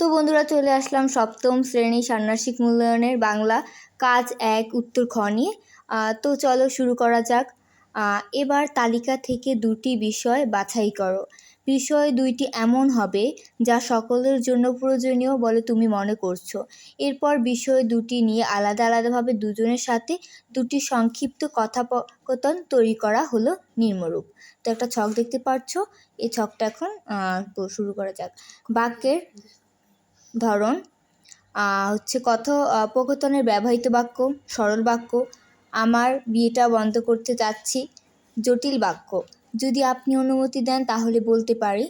তো বন্ধুরা চলে আসলাম সপ্তম শ্রেণি ষান্মাসিক মূল্যায়নের বাংলা কাজ এক উত্তর খ নিয়ে। তো চলো শুরু করা যাক। এবার তালিকা থেকে দুটি বিষয় বাছাই করো। বিষয় দুইটি এমন হবে যা সকলের জন্য প্রয়োজনীয় বলে তুমি মনে করছ। এরপর বিষয় দুটি নিয়ে আলাদা আলাদাভাবে দুজনের সাথে দুটি সংক্ষিপ্ত কথাপকথন তৈরি করা হলো নিম্নরূপ। তো একটা ছক দেখতে পাচ্ছ এই ছকটা এখন শুরু করা যাক। বাক্যের ধরন হচ্ছে কথোপকথনের ব্যবহৃত বাক্য, সরল বাক্য, আমার বিয়েটা বন্ধ করতে চাচ্ছি, জটিল বাক্য। যদি আপনি অনুমতি দেন তাহলে বলতে পারি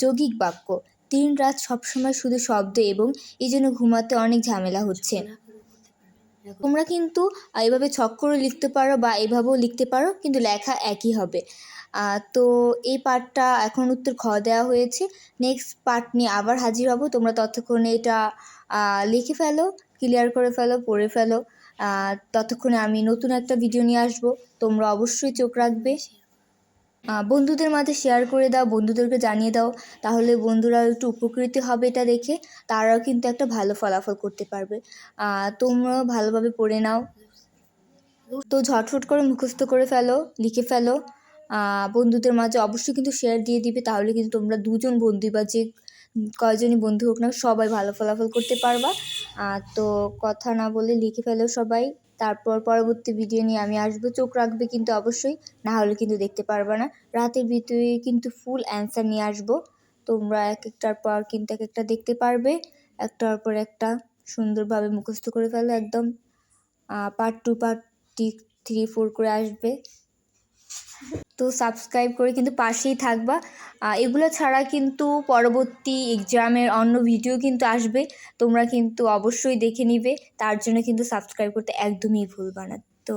যৌগিক বাক্য। দিন রাত সবসময় শুধু শব্দ এবং এই জন্য ঘুমাতে অনেক ঝামেলা হচ্ছে। তোমরা কিন্তু এভাবে ছক লিখতে পারো বা এভাবেও লিখতে পারো, কিন্তু লেখা একই হবে। তো এই পার্টটা এখন উত্তর খ দেওয়া হয়েছে। নেক্সট পার্ট নিয়ে আবার হাজির হব। তোমরা ততক্ষণে এটা লিখে ফেলো ক্লিয়ার করে ফেলো, পড়ে ফেলো। ততক্ষণে আমি নতুন একটা ভিডিও নিয়ে আসব। তোমরা অবশ্যই চোখ রাখবে। বন্ধুদের মাঝে শেয়ার করে দাও, বন্ধুদেরকে জানিয়ে দাও। তাহলে বন্ধুরা একটু উপকৃত হবে এটা দেখে। তারাও কিন্তু একটা ভালো ফলাফল করতে পারবে। তোমরাও ভালোভাবে পড়ে নাও। তো ঝটফট করে মুখস্থ করে ফেলো, লিখে ফেলো। বন্ধুদের মাঝে অবশ্যই কিন্তু শেয়ার দিয়ে দিবে। তাহলে কিন্তু তোমরা দুজন বন্ধু বা যে কয়জনই বন্ধু হোক না সবাই ভালো ফলাফল করতে পারবা। তো কথা না বলে লিখে ফেলো সবাই। তারপর পরবর্তী ভিডিও নিয়ে আমি আসব। চোখ রাখবে কিন্তু অবশ্যই, না হলে কিন্তু দেখতে পারবা না। রাতের ভিতরে কিন্তু ফুল অ্যান্সার নিয়ে আসব। তোমরা এক একটার পর কিন্তু এক একটা দেখতে পারবে। একটার পর একটা সুন্দরভাবে মুখস্থ করে ফেলো একদম। Part two part three four করে আসবে। তো সাবস্ক্রাইব করে কিন্তু পাশেই থাকবা। এগুলো ছাড়া কিন্তু পরবর্তী এক্সামের অন্য ভিডিও কিন্তু আসবে। তোমরা কিন্তু অবশ্যই দেখে নিবে। তার জন্য কিন্তু সাবস্ক্রাইব করতে একদমই ভুলবা না। তো